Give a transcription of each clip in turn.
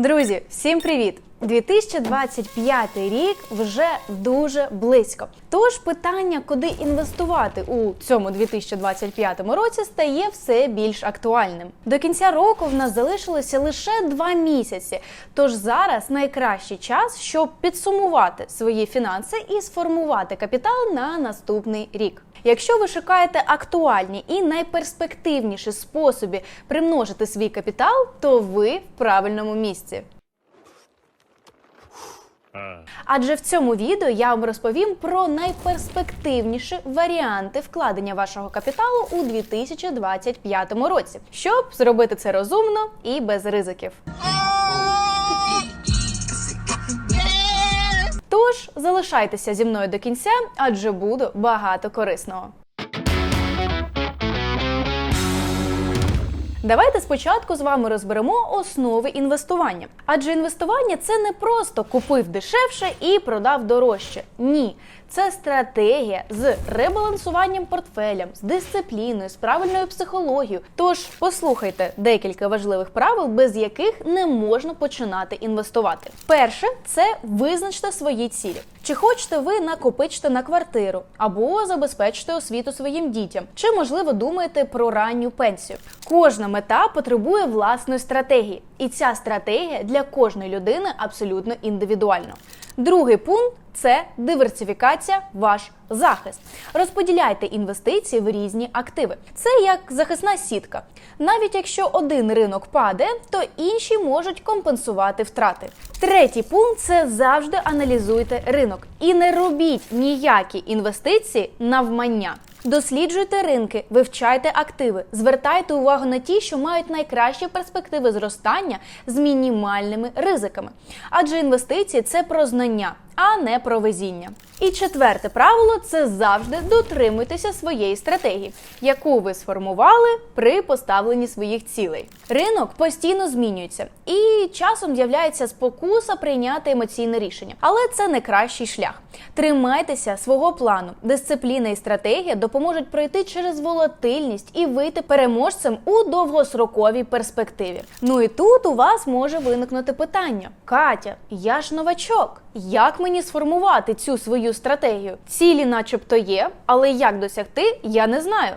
Друзі, всім привіт! 2025 рік вже дуже близько. Тож питання, куди інвестувати у цьому 2025 році, стає все більш актуальним. До кінця року в нас залишилося лише два місяці. Тож зараз найкращий час, щоб підсумувати свої фінанси і сформувати капітал на наступний рік. Якщо ви шукаєте актуальні і найперспективніші способи примножити свій капітал, то ви в правильному місці. Адже в цьому відео я вам розповім про найперспективніші варіанти вкладення вашого капіталу у 2025 році, щоб зробити це розумно і без ризиків. Тож залишайтеся зі мною до кінця, адже буде багато корисного. Давайте спочатку з вами розберемо основи інвестування. Адже інвестування це не просто купив дешевше і продав дорожче. Ні, це стратегія з ребалансуванням портфелям, з дисципліною, з правильною психологією. Тож послухайте декілька важливих правил, без яких не можна починати інвестувати. Перше це визначте свої цілі. Чи хочете ви накопичити на квартиру або забезпечити освіту своїм дітям? Чи можливо думаєте про ранню пенсію? Кожна мета потребує власної стратегії, і ця стратегія для кожної людини абсолютно індивідуальна. Другий пункт це диверсифікація, ваш захист. Розподіляйте інвестиції в різні активи. Це як захисна сітка. Навіть якщо один ринок паде, то інші можуть компенсувати втрати. Третій пункт це завжди аналізуйте ринок і не робіть ніякі інвестиції навмання. Досліджуйте ринки, вивчайте активи, звертайте увагу на ті, що мають найкращі перспективи зростання з мінімальними ризиками. Адже інвестиції це про знання, а не про везіння. І четверте правило це завжди дотримуйтеся своєї стратегії, яку ви сформували при поставленні своїх цілей. Ринок постійно змінюється, і часом з'являється спокуса прийняти емоційне рішення, але це не кращий шлях. Тримайтеся свого плану. Дисципліна і стратегія допоможуть пройти через волатильність і вийти переможцем у довгостроковій перспективі. Ну і тут у вас може виникнути питання: Катя, я ж новачок. Як мені сформувати цю свою стратегію? Цілі, начебто, є, але як досягти, я не знаю.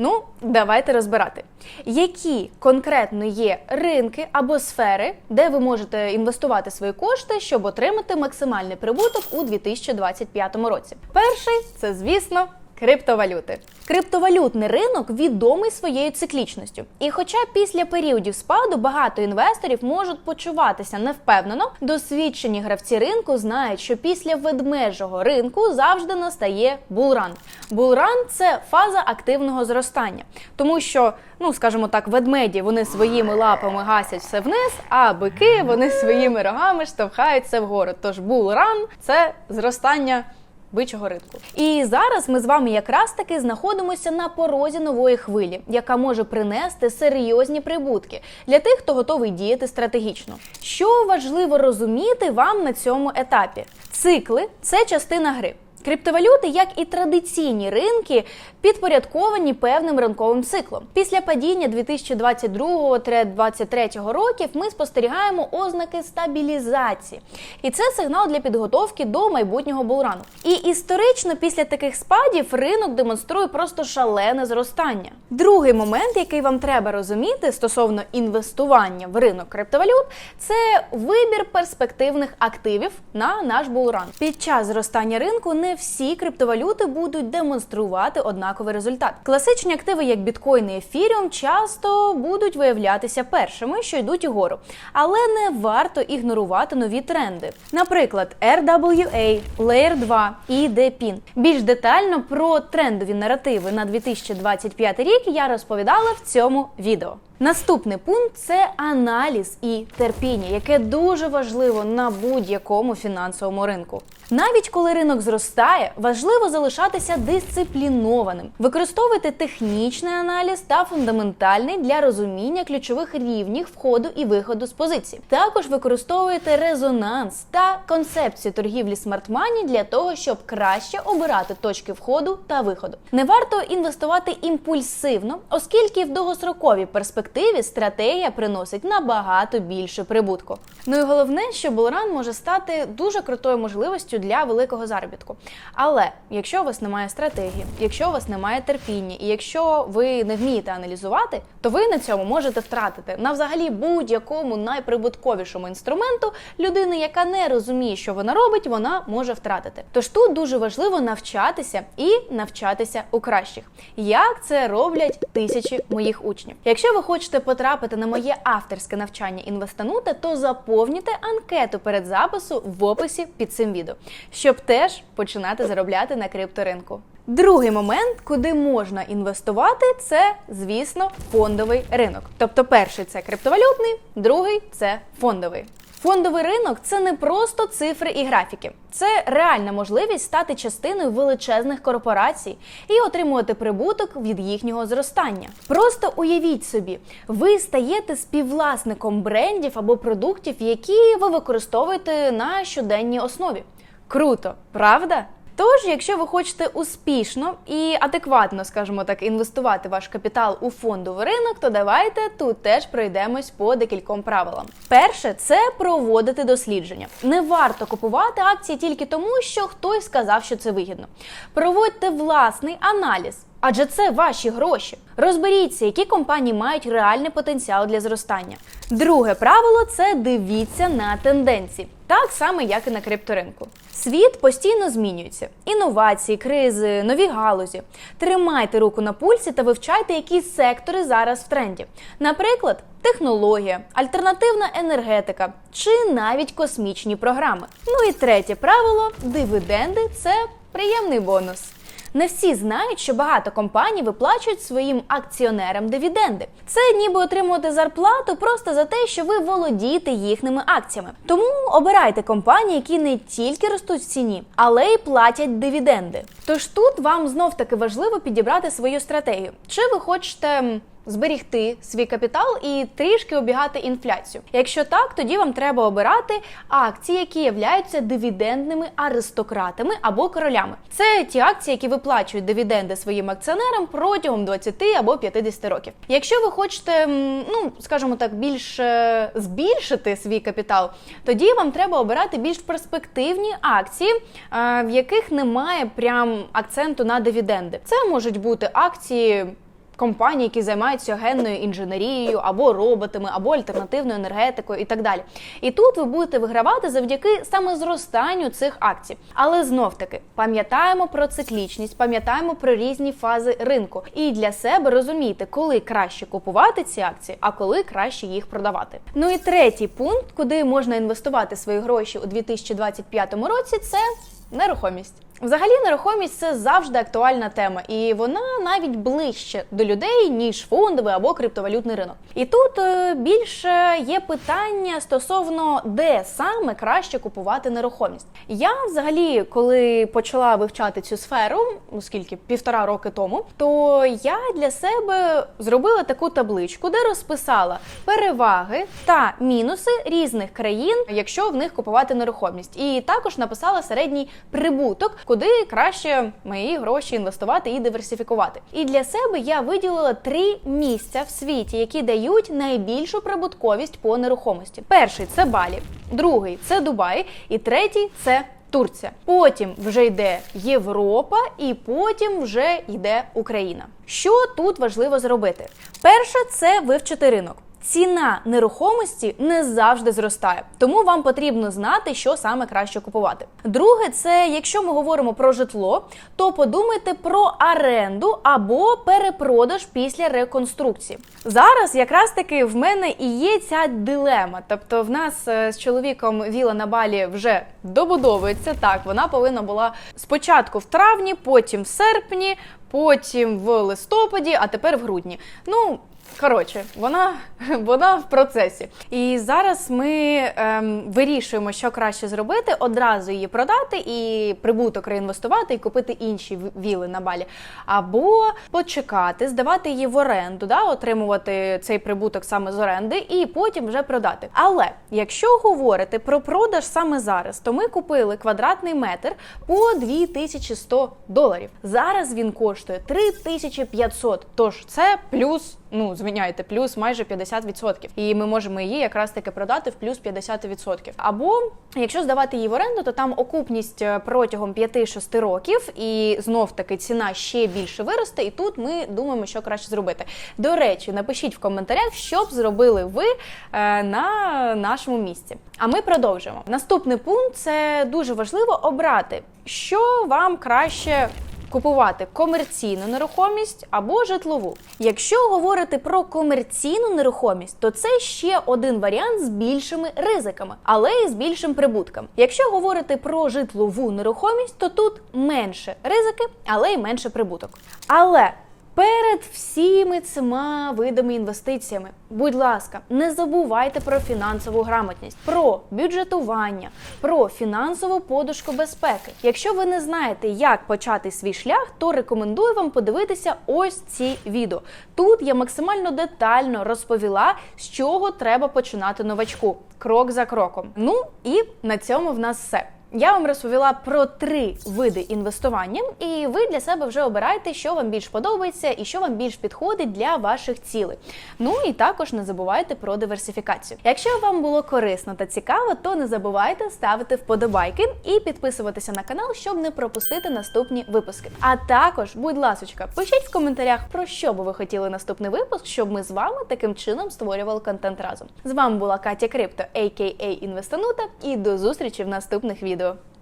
Ну, давайте розбирати, які конкретно є ринки або сфери, де ви можете інвестувати свої кошти, щоб отримати максимальний прибуток у 2025 році. Перший це, звісно. Криптовалюти. Криптовалютний ринок відомий своєю циклічністю. І хоча після періодів спаду багато інвесторів можуть почуватися невпевнено, досвідчені гравці ринку знають, що після ведмежого ринку завжди настає булран. Булран це фаза активного зростання, тому що, ну скажімо так, ведмеді вони своїми лапами гасять все вниз, а бики вони своїми рогами штовхають все вгору. Тож булран це зростання бичого ринку. І зараз ми з вами якраз таки знаходимося на порозі нової хвилі, яка може принести серйозні прибутки для тих, хто готовий діяти стратегічно. Що важливо розуміти вам на цьому етапі? Цикли це частина гри. Криптовалюти, як і традиційні ринки, підпорядковані певним ринковим циклом. Після падіння 2022-2023 років ми спостерігаємо ознаки стабілізації, і це сигнал для підготовки до майбутнього булрану. І історично, після таких спадів, ринок демонструє просто шалене зростання. Другий момент, який вам треба розуміти стосовно інвестування в ринок криптовалют, це вибір перспективних активів на наш булран. Під час зростання ринку не всі криптовалюти будуть демонструвати однаковий результат. Класичні активи, як біткоін і ефіріум, часто будуть виявлятися першими, що йдуть угору, але не варто ігнорувати нові тренди. Наприклад, RWA, Layer 2 і DePIN. Більш детально про трендові наративи на 2025 рік я розповідала в цьому відео. Наступний пункт це аналіз і терпіння, яке дуже важливо на будь-якому фінансовому ринку. Навіть коли ринок зростає, важливо залишатися дисциплінованим. Використовуйте технічний аналіз та фундаментальний для розуміння ключових рівнів входу і виходу з позицій. Також використовуйте резонанс та концепцію торгівлі смарт-мані для того, щоб краще обирати точки входу та виходу. Не варто інвестувати імпульсивно, оскільки в довгостроковій перспективі стратегія приносить набагато більше прибутку. Ну і головне, що Булран може стати дуже крутою можливістю для великого заробітку. Але якщо у вас немає стратегії, якщо у вас немає терпіння, і якщо ви не вмієте аналізувати, то ви на цьому можете втратити на взагалі будь-якому найприбутковішому інструменту людини, яка не розуміє, що вона робить, вона може втратити. Тож тут дуже важливо навчатися і навчатися у кращих. Як це роблять тисячі моїх учнів? Якщо ви хочете потрапити на моє авторське навчання інвестанута, то заповнюйте анкету перед запису в описі під цим відео, щоб теж починати заробляти на крипторинку. Другий момент, куди можна інвестувати, це, звісно, фондовий ринок. Тобто, перший це криптовалютний, другий це фондовий. Фондовий ринок це не просто цифри і графіки, це реальна можливість стати частиною величезних корпорацій і отримувати прибуток від їхнього зростання. Просто уявіть собі, ви стаєте співвласником брендів або продуктів, які ви використовуєте на щоденній основі. Круто, правда? Тож, якщо ви хочете успішно і адекватно, скажімо так, інвестувати ваш капітал у фондовий ринок, то давайте тут теж пройдемось по декільком правилам. Перше це проводити дослідження. Не варто купувати акції тільки тому, що хтось сказав, що це вигідно. Проводьте власний аналіз. Адже це ваші гроші. Розберіться, які компанії мають реальний потенціал для зростання. Друге правило це дивіться на тенденції, так само, як і на крипторинку. Світ постійно змінюється: інновації, кризи, нові галузі. Тримайте руку на пульсі та вивчайте, які сектори зараз в тренді. Наприклад, технологія, альтернативна енергетика чи навіть космічні програми. Ну і третє правило дивіденди це приємний бонус. Не всі знають, що багато компаній виплачують своїм акціонерам дивіденди. Це ніби отримувати зарплату просто за те, що ви володієте їхніми акціями. Тому обирайте компанії, які не тільки ростуть в ціні, але й платять дивіденди. Тож тут вам знов таки важливо підібрати свою стратегію. Чи ви хочете зберігти свій капітал і трішки обігати інфляцію? Якщо так, тоді вам треба обирати акції, які являються дивідендними аристократами або королями. Це ті акції, які виплачують дивіденди своїм акціонерам протягом 20 або 50 років. Якщо ви хочете, ну скажімо так, більш е, збільшити свій капітал, тоді вам треба обирати більш перспективні акції, е, в яких немає прям акценту на дивіденди. Це можуть бути акції. Компанії, які займаються генною інженерією або роботами, або альтернативною енергетикою і так далі. І тут ви будете вигравати завдяки саме зростанню цих акцій. Але знов таки пам'ятаємо про циклічність, пам'ятаємо про різні фази ринку. І для себе розумійте, коли краще купувати ці акції, а коли краще їх продавати. Ну і третій пункт, куди можна інвестувати свої гроші у 2025 році, це нерухомість. Взагалі, нерухомість це завжди актуальна тема, і вона навіть ближче до людей ніж фондовий або криптовалютний ринок. І тут е, більше є питання стосовно де саме краще купувати нерухомість. Я взагалі, коли почала вивчати цю сферу, ну скільки півтора роки тому, то я для себе зробила таку табличку, де розписала переваги та мінуси різних країн, якщо в них купувати нерухомість, і також написала середній прибуток куди краще мої гроші інвестувати і диверсифікувати. І для себе я виділила три місця в світі, які дають найбільшу прибутковість по нерухомості. Перший це Балі, другий це Дубай, і третій це. Турція, потім вже йде Європа, і потім вже йде Україна. Що тут важливо зробити? Перше це вивчити ринок. Ціна нерухомості не завжди зростає, тому вам потрібно знати, що саме краще купувати. Друге, це якщо ми говоримо про житло, то подумайте про оренду або перепродаж після реконструкції. Зараз якраз таки в мене і є ця дилема. Тобто, в нас е, з чоловіком віла на балі вже добудовується. Так, вона повинна була спочатку в травні, потім в серпні, потім в листопаді, а тепер в грудні. Ну. Коротше, вона, вона в процесі. І зараз ми ем, вирішуємо, що краще зробити, одразу її продати і прибуток реінвестувати і купити інші віли на балі. Або почекати, здавати її в оренду, да, отримувати цей прибуток саме з оренди, і потім вже продати. Але якщо говорити про продаж саме зараз, то ми купили квадратний метр по 2100 доларів. Зараз він коштує 3500, тож це плюс. Ну, звиняйте, плюс майже 50%. І ми можемо її якраз таки продати в плюс 50%. Або якщо здавати її в оренду, то там окупність е, протягом 5-6 років, і знов таки ціна ще більше виросте. І тут ми думаємо, що краще зробити. До речі, напишіть в коментарях, що б зробили ви е, на нашому місці. А ми продовжимо. Наступний пункт це дуже важливо обрати, що вам краще купувати комерційну нерухомість або житлову. Якщо говорити про комерційну нерухомість, то це ще один варіант з більшими ризиками, але і з більшим прибутком. Якщо говорити про житлову нерухомість, то тут менше ризики, але й менше прибуток. Але Перед всіми цими видами інвестиціями, будь ласка, не забувайте про фінансову грамотність, про бюджетування, про фінансову подушку безпеки. Якщо ви не знаєте, як почати свій шлях, то рекомендую вам подивитися ось ці відео. Тут я максимально детально розповіла, з чого треба починати новачку, крок за кроком. Ну і на цьому в нас все. Я вам розповіла про три види інвестування, і ви для себе вже обираєте, що вам більш подобається і що вам більш підходить для ваших цілей. Ну і також не забувайте про диверсифікацію. Якщо вам було корисно та цікаво, то не забувайте ставити вподобайки і підписуватися на канал, щоб не пропустити наступні випуски. А також, будь ласочка, пишіть в коментарях про що би ви хотіли наступний випуск, щоб ми з вами таким чином створювали контент разом. З вами була Катя Крипто, а.к.а. Інвестанута, і до зустрічі в наступних відео. ouvido.